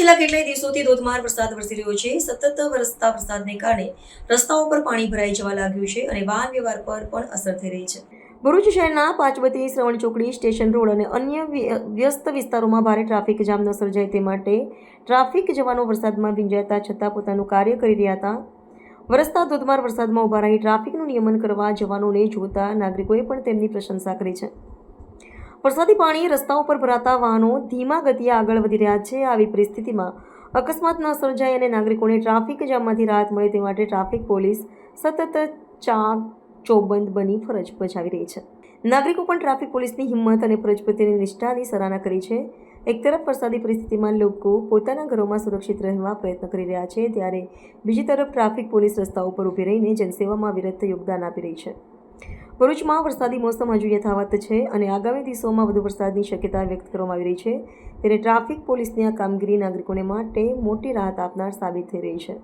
છેલ્લા કેટલાય દિવસોથી ધોધમાર વરસાદ વરસી રહ્યો છે. સતત વરસતા વરસાદને કારણે રસ્તાઓ પર પાણી ભરાઈ જવા લાગ્યું છે અને વાહન વ્યવહાર પર પણ અસર થઈ રહી છે. ભરૂચ શહેરના પાંચબતી શ્રવણ ચોકડી સ્ટેશન રોડ અને અન્ય વ્ય- વ્યસ્ત વિસ્તારોમાં ભારે ટ્રાફિક જામ ન સર્જાય તે માટે ટ્રાફિક જવાનો વરસાદમાં ભીંજાતા છતાં પોતાનું કાર્ય કરી રહ્યા હતા. વરસતા ધોધમાર વરસાદમાં ઊભા રહી ટ્રાફિકનું નિયમન કરવા જવાનોને જોતા નાગરિકોએ પણ તેમની પ્રશંસા કરી છે. વરસાદી પાણી રસ્તાઓ પર ભરાતા વાહનો ધીમા ગતિએ આગળ વધી રહ્યા છે. આવી પરિસ્થિતિમાં અકસ્માત ન સર્જાય અને નાગરિકોને ટ્રાફિક જામમાંથી રાહત મળે તે માટે ટ્રાફિક પોલીસ સતત ચાક ચોબંદ બની ફરજ બજાવી રહી છે. નાગરિકો પણ ટ્રાફિક પોલીસની હિંમત અને ફરજ પ્રત્યેની નિષ્ઠાની સરાહના કરી છે. એક તરફ વરસાદી પરિસ્થિતિમાં લોકો પોતાના ઘરોમાં સુરક્ષિત રહેવા પ્રયત્ન કરી રહ્યા છે, ત્યારે બીજી તરફ ટ્રાફિક પોલીસ રસ્તાઓ ઉપર ઊભી રહીને જનસેવામાં વિરત યોગદાન આપી રહી છે. ભરૂચમાં વરસાદી મોસમ હજુ યથાવત છે અને આગામી દિવસોમાં વધુ વરસાદની શક્યતા વ્યક્ત કરવામાં આવી રહી છે. ત્યારે ટ્રાફિક પોલીસની આ કામગીરી નાગરિકોને માટે મોટી રાહત આપનાર સાબિત થઈ રહી છે.